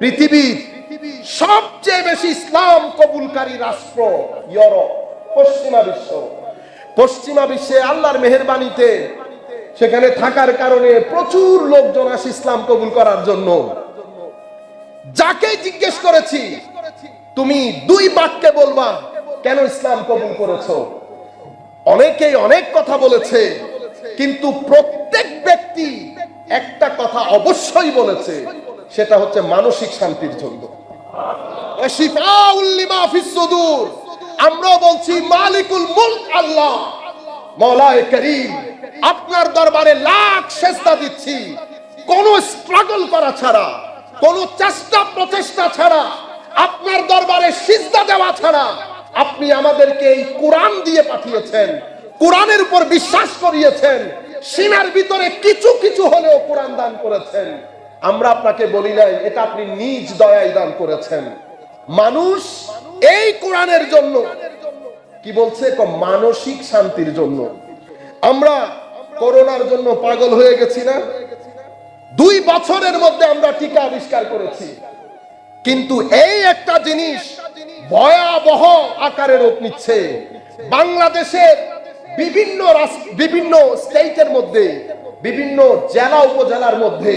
পৃথিবীর সবচেয়ে বেশি ইসলাম কবুলকারী রাষ্ট্র ইউরোপ, পশ্চিমা বিশ্ব। পশ্চিমা বিশ্বে আল্লাহর মেহেরবানিতে সেখানে থাকার কারণে প্রচুর লোকজন আসে ইসলাম কবুল করার জন্য। যাকে জিজ্ঞেস করেছি, তুমি দুই বাক্যে বলবা, কেন ইসলাম কবুল করেছ? অনেকেই অনেক কথা বলেছে, কিন্তু প্রত্যেক ব্যক্তি একটা কথা অবশ্যই বলেছে। সেটা হচ্ছে মানসিক শান্তির জন্য। আমরাও বলছি, মালিকুল মুলক আল্লাহ। মৌলায় করিম, আপনার দরবারে লাখ সেজদা দিচ্ছি। কোন স্ট্রাগল করা ছাড়া, কোন চেষ্টা প্রচেষ্টা ছাড়া, আপনার দরবারে সিজদা দেওয়া ছাড়া, আপনি আমাদেরকে এই কোরআন দিয়ে পাঠিয়েছেন, কোরআনের উপর বিশ্বাস করিয়েছেন, সিনার ভিতরে কিছু কিছু হলেও কোরআন দান করেছেন। আমরা আপনাকে বলি নাই, এটা আপনি নিজ দয়ায় দান করেছেন। মানুষ এই কোরআনের জন্য। কি বলছে? মানসিক শান্তির জন্য। আমরা করোনার জন্য পাগল হয়ে গেছি না? দুই বছরের মধ্যে আমরা টিকা আবিষ্কার করেছি। কিন্তু এই একটা জিনিস ভয়াবহ আকারে রূপ নিচ্ছে। বাংলাদেশের বিভিন্ন বিভিন্ন স্টেটের মধ্যে, বিভিন্ন জেলা, উপজেলার মধ্যে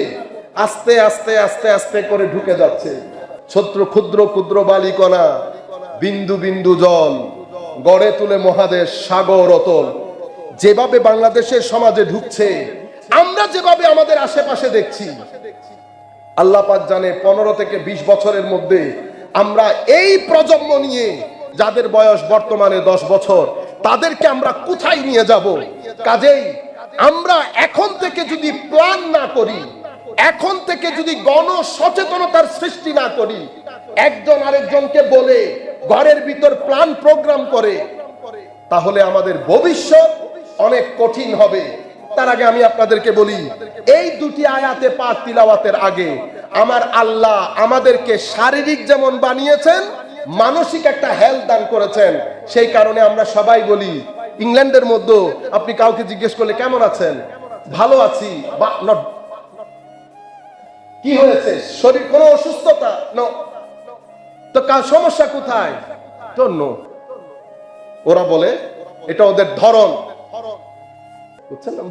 আস্তে আস্তে আস্তে আস্তে করে ঢুকে যাচ্ছে। ছোট্ট ক্ষুদ্র ক্ষুদ্র বালিকণা, বিন্দু বিন্দু জল, গড়ে তুলে মহাদেশ সাগর অতল। যেভাবে বাংলাদেশের সমাজে ঢুকছে, আমরা যেভাবে আমাদের আশেপাশে দেখছি, আল্লাহ পাক জানে পনেরো থেকে ২০ বছরের মধ্যে আমরা এই প্রজন্ম নিয়ে যাদের বয়স বর্তমানে দশ বছর, তাদেরকে আমরা কোথায় নিয়ে যাব? কাজেই আমরা এখন থেকে যদি প্ল্যান না করি এখন থেকে যদি গণ সচেতনতার সৃষ্টি না করি, একজন আরেকজনকে বলে ঘরের ভিতর প্ল্যান প্রোগ্রাম করে, তাহলে আমাদের ভবিষ্যৎ অনেক কঠিন হবে। তার আগে আমি আপনাদেরকে বলি, এই দুটি আয়াতে পাঠ তিলাওয়াতের আগে আমার আল্লাহ আমাদেরকে শারীরিক যেমন বানিয়েছেন, মানসিক একটা হেলথ দান করেছেন। সেই কারণে আমরা সবাই বলি, ইংল্যান্ডের মধ্যে আপনি কাউকে জিজ্ঞেস করলে কেমন আছেন? ভালো আছি, বা not- কি হয়েছে? শরীর কোনো অসুস্থতা? No. তো কার সমস্যা কোথায়? ওরা বলে, এটা ওদের ধরন।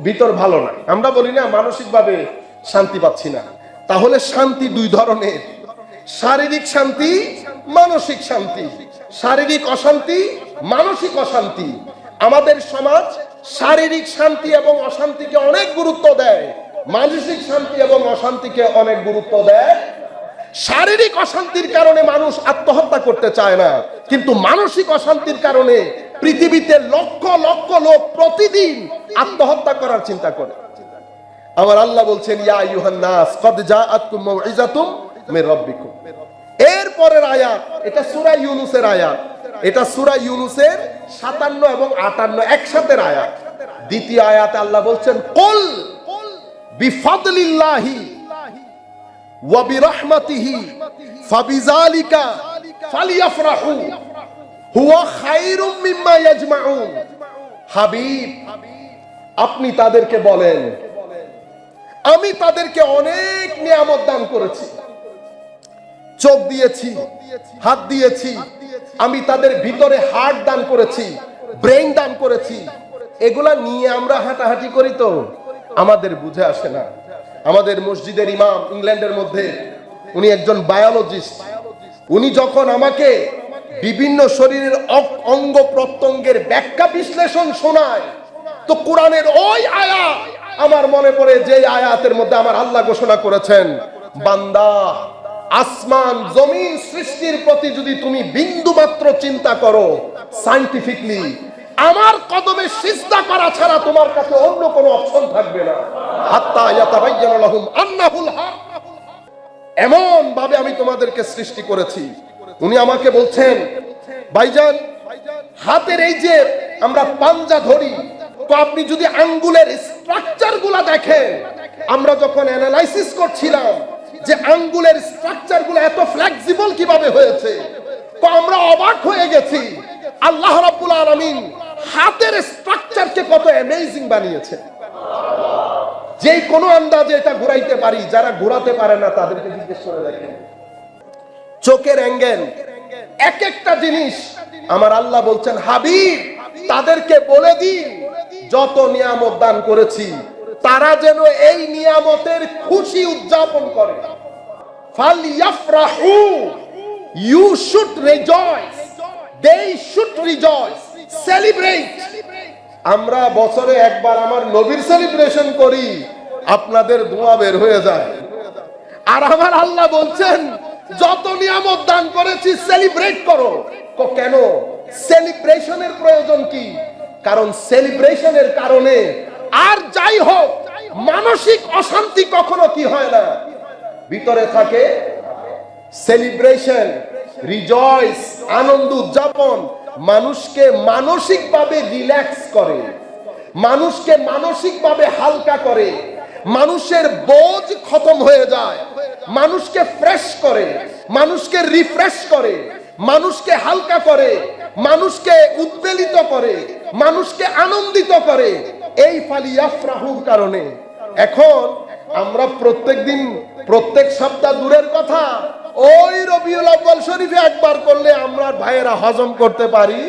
ভিতর ভালো না। আমরা বলি না মানসিক ভাবে শান্তি পাচ্ছি না। তাহলে শান্তি দুই ধরনের। শারীরিক শান্তি, মানসিক শান্তি। শারীরিক অশান্তি, মানসিক অশান্তি। আমাদের সমাজ শারীরিক শান্তি এবং অশান্তিকে অনেক গুরুত্ব দেয়। মানসিক শান্তি এবং অশান্তিকে অনেক গুরুত্ব দেয়। শারীরিক অশান্তির কারণে মানুষ আত্মহত্যা করতে চায় না। কিন্তু মানসিক অশান্তির কারণে পৃথিবীতে লক্ষ লক্ষ লোক প্রতিদিন আত্মহত্যা করার চিন্তা করে। আমার আল্লাহ বলছেন, ইয়া আইয়ুহান নাস, কদ জাআতকুম মাউইজাতুম মির রাব্বিকুম। এর পরের আয়াত, এটা সূরা ইউনূসের আয়াত। এটা সূরা ইউনূসের 57 এবং 58 একসাথে আয়াত। দ্বিতীয় আয়াতে আল্লাহ বলছেন, কুল বিফাদলিল্লাহি ওয়া বিরহমাতিহি ফাবিযালিকা ফালিয়াফরাহু। হুয়া খায়রুম মিম্মা ইয়াজমাউন। হাবিব, আপনি তাদেরকে বলেন, আমি তাদেরকে অনেক নিয়ামত দান করেছি। চোখ দিয়েছি, হাত দিয়েছি, আমি তাদের ভিতরে হার্ট দান করেছি ব্রেন দান করেছি। এগুলা নিয়ে আমরা হাঁটাহাঁটি করি তো? আমাদের বুঝে আসে না। আমাদের মসজিদের ইমাম ইংল্যান্ডের মধ্যে উনি একজন বায়োলজিস্ট উনি যখন আমাকে বিভিন্ন শরীরের অঙ্গ প্রত্যঙ্গের ব্যাখ্যা বিশ্লেষণ শোনায়, তো কোরআনের ওই আয়াত আমার মনে পড়ে যে আয়াতের মধ্যে আমার আল্লাহ ঘোষণা করেছেন, বান্দা, আসমান, জমিন সৃষ্টির প্রতি যদি তুমি বিন্দু মাত্র চিন্তা করো সাইন্টিফিকলি আমার কদমে সিজদা করা ছাড়া তোমার কাছে অন্য কোনো অপশন থাকবে না। হাত্তা ইয়াতাবায়্যানা লাহুম আন্নাহুল এমন ভাবে আমি তোমাদেরকে সৃষ্টি করেছি। উনি আমাকে বলছেন, ভাইজান, হাতের এই যে আমরা পাঞ্জা ধরি, তো আপনি যদি আঙ্গুলের স্ট্রাকচারগুলা দেখেন, আমরা যখন অ্যানালাইসিস করছিলাম যে আঙ্গুলের স্ট্রাকচারগুলো এত ফ্লেক্সিবল কীভাবে হয়েছে, তো আমরা অবাক হয়ে গেছি। আল্লাহ রাব্বুল আলামিন হাতের স্ট্রাকচারকে কত অ্যামেজিং বানিয়েছে। যে কোনো আন্দাজে এটা ঘুরাইতে পারি, যারা ঘোরাতে পারে না, তাদেরকে জিজ্ঞেস করে দেখেন। চোখের অ্যাঙ্গেল এক একটা জিনিস আমার আল্লাহ বলছেন, হাবিব, তাদেরকে বলে দিন, যত নিয়ামত দান করেছি, তারা যেন এই নিয়ামতের খুশি উদযাপন করে। ফালিয়াফরাহু you should rejoice they should rejoice আমরা বছরে একবার আমার নবীর সেলিব্রেশন করি, আপনাদের ধোঁয়া বের হয়ে যায়। আর আমার আল্লাহ বলছেন, যত নিয়ামত দান করেছি সেলিব্রেট করো। কেন? সেলিব্রেশনের প্রয়োজন কি? কারণ সেলিব্রেশনের কারণে আর যাই হোক, মানসিক অশান্তি কখনো কি হয় না। ভিতরে থাকে সেলিব্রেশন রিজয়েস আনন্দ উদযাপন মানুষকে মানসিকভাবে রিল্যাক্স করে, মানুষকে মানসিকভাবে হালকা করে, মানুষের বোঝ খতম হয়ে যায়, মানুষকে ফ্রেশ করে, মানুষকে রিফ্রেশ করে, মানুষকে হালকা করে, মানুষকে উদ্বেলিত করে, মানুষকে আনন্দিত করে, এই ফালিয়াফরাহুর কারণে। এখন আমরা প্রত্যেক দিন প্রত্যেক সপ্তাহ দূরের কথা ওই রবিউল আব্বাল শরীফে একবার করলে আমরা ভাইয়েরা হজম করতে পারি?